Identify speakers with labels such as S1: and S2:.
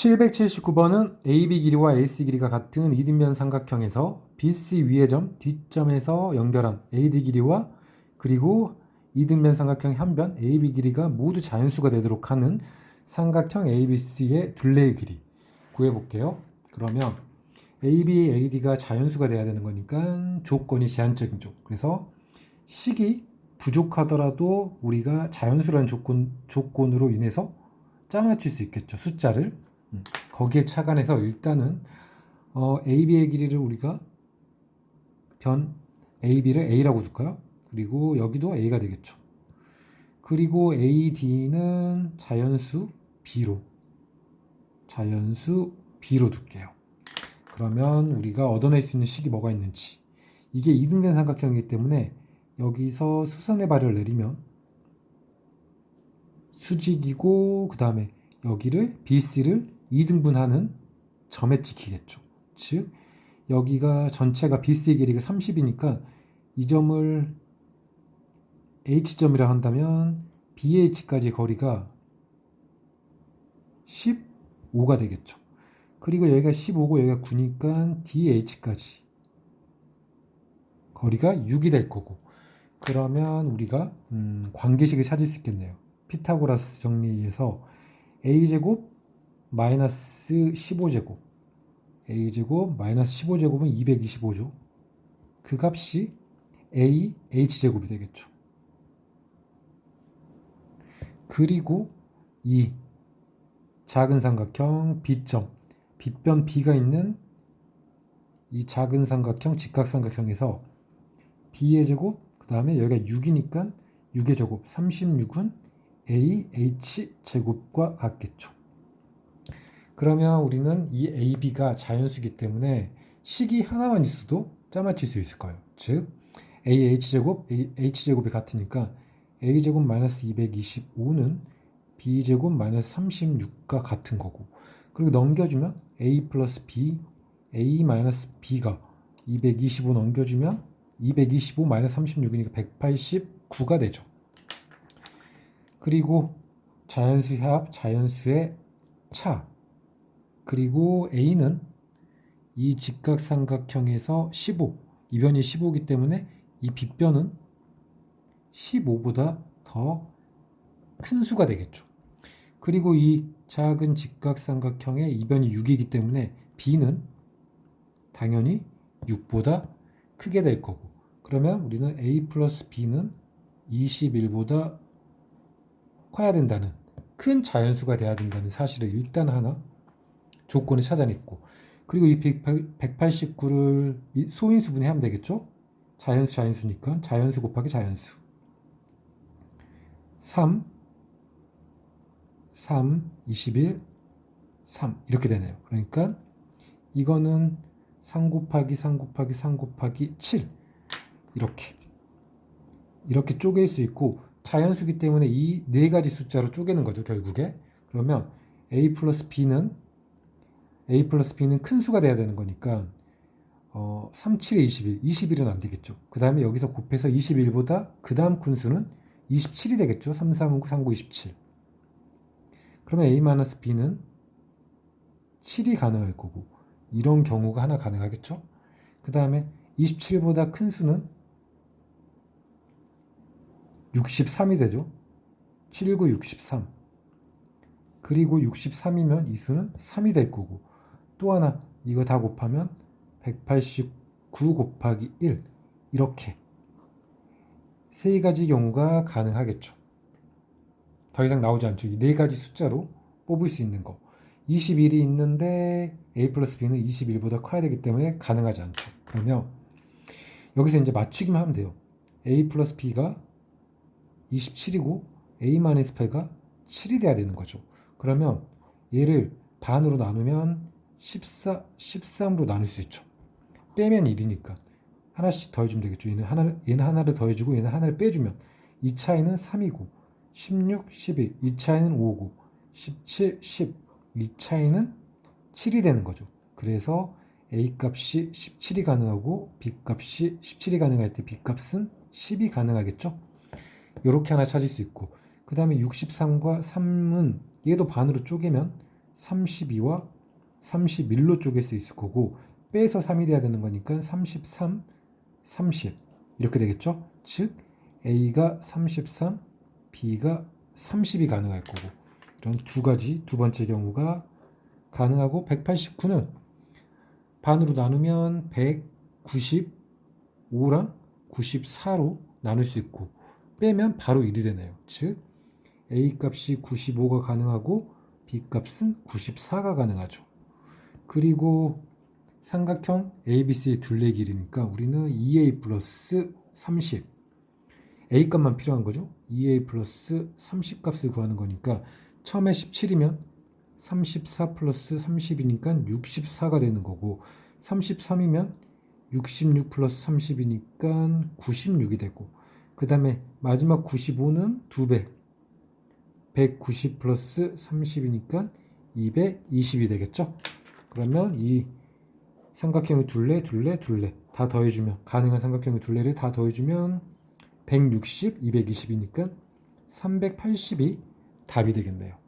S1: 779번은 AB 길이와 AC 길이가 같은 이등변 삼각형에서 BC 위의 점 D점에서 연결한 AD 길이와 그리고 이등변 삼각형 한변 AB 길이가 모두 자연수가 되도록 하는 삼각형 ABC의 둘레의 길이 구해볼게요. 그러면 AB, AD가 자연수가 돼야 되는 거니까 조건이 제한적인 쪽. 그래서 식이 부족하더라도 우리가 자연수라는 조건, 조건으로 인해서 짜 맞출 수 있겠죠. 숫자를. 음, 거기에 착안해서 일단은 어, AB의 길이를 우리가 변 AB를 A라고 둘까요? 그리고 여기도 A가 되겠죠. 그리고 AD는 자연수 B로 자연수 B로 둘게요. 그러면 우리가 얻어낼 수 있는 식이 뭐가 있는지 이게 이등변 삼각형이기 때문에 여기서 수선의 발을 내리면 수직이고 그 다음에 여기를 BC를 2등분하는 점에 찍히겠죠. 즉 여기가 전체가 BC의 길이가 30이니까 이 점을 H점이라 한다면 BH까지 거리가 15가 되겠죠. 그리고 여기가 15고 여기가 9니까 DH까지 거리가 6이 될 거고 그러면 우리가 음, 관계식을 찾을 수 있겠네요. 피타고라스 정리에서 a제곱 마이너스 15제곱 a제곱 마이너스 15제곱은 225죠. 그 값이 a h제곱이 되겠죠. 그리고 이 작은 삼각형 B점 빗변 B가 있는 이 작은 삼각형 직각삼각형에서 B의 제곱 그 다음에 여기가 6이니까 6의 제곱 36은 AH 제곱과 같겠죠. 그러면 우리는 이 AB가 자연수기 때문에 식이 하나만 있어도 짜맞출 수 있을 거예요. 즉 AH 제곱 H 제곱이 같으니까 A 제곱 마이너스 225는 B 제곱 마이너스 36과 같은 거고 그리고 넘겨주면 A 플러스 B A 마이너스 B가 225 넘겨주면 225 마이너스 36이니까 189가 되죠. 그리고 자연수 합, 자연수의 차. 그리고 A는 이 직각삼각형에서 15, 이 변이 15이기 때문에 이 빗변은 15보다 더 큰 수가 되겠죠. 그리고 이 작은 직각삼각형의 이 변이 6이기 때문에 B는 당연히 6보다 크게 될 거고 그러면 우리는 A 플러스 B는 21보다 커야 된다는 큰 자연수가 돼야 된다는 사실을 일단 하나 조건을 찾아냈고. 그리고 이 189를 소인수 분해 하면 되겠죠? 자연수 자연수니까. 자연수 곱하기 자연수. 3 3 21 3 이렇게 되네요. 그러니까 이거는 3 곱하기 3 곱하기 3 곱하기 7 이렇게. 이렇게 쪼갤 수 있고 자연수기 때문에 이 네 가지 숫자로 쪼개는 거죠 결국에. 그러면 a 플러스 b는 a 플러스 b는 큰 수가 돼야 되는 거니까 어, 3, 7에 21 21은 안 되겠죠 그 다음에 여기서 곱해서 21보다 그 다음 큰 수는 27이 되겠죠 3, 3, 9, 3, 9, 27 그러면 a 마이너스 b는 7이 가능할 거고 이런 경우가 하나 가능하겠죠 그 다음에 27보다 큰 수는 63이 되죠. 719 63. 그리고 63이면 이 수는 3이 될 거고 또 하나 이거 다 곱하면 189 곱하기 1 이렇게 세 가지 경우가 가능하겠죠. 더 이상 나오지 않죠. 이 네 가지 숫자로 뽑을 수 있는 거. 21이 있는데 a 플러스 b는 21보다 커야 되기 때문에 가능하지 않죠. 그러면 여기서 이제 맞추기만 하면 돼요. a 플러스 b가 27이고 a-8가 7이 돼야 되는 거죠. 그러면 얘를 반으로 나누면 14, 13으로 나눌 수 있죠. 빼면 1이니까 하나씩 더해주면 되겠죠. 얘는 하나 얘는 하나를 더해주고 얘는 하나를 빼주면 이 차이는 3이고 16, 11, 이 차이는 5고 17, 10, 이 차이는 7이 되는 거죠. 그래서 A 값이 17이 가능하고 B 값이 17이 가능할 때 B 값은 10이 가능하겠죠. 이렇게 하나 찾을 수 있고 그 다음에 63과 3은 얘도 반으로 쪼개면 32와 31로 쪼갤 수 있을 거고 빼서 3이 돼야 되는 거니까 33, 30 이렇게 되겠죠? 즉 A가 33, B가 30이 가능할 거고 이런 두 가지 두 번째 경우가 가능하고 189는 반으로 나누면 195랑 94로 나눌 수 있고 빼면 바로 1이 되네요. 즉 A 값이 95가 가능하고 B 값은 94가 가능하죠. 그리고 삼각형 ABC의 둘레 길이니까 우리는 2A 플러스 30 A 값만 필요한 거죠. 2A 플러스 30 값을 구하는 거니까 처음에 17이면 34 플러스 30이니까 64가 되는 거고 33이면 66 플러스 30이니까 96이 되고 그 다음에 마지막 95는 2배 190 플러스 30이니까 220이 되겠죠 그러면 이 삼각형의 둘레 둘레 둘레 다 더해주면 가능한 삼각형의 둘레를 다 더해주면 160 220이니까 380이 답이 되겠네요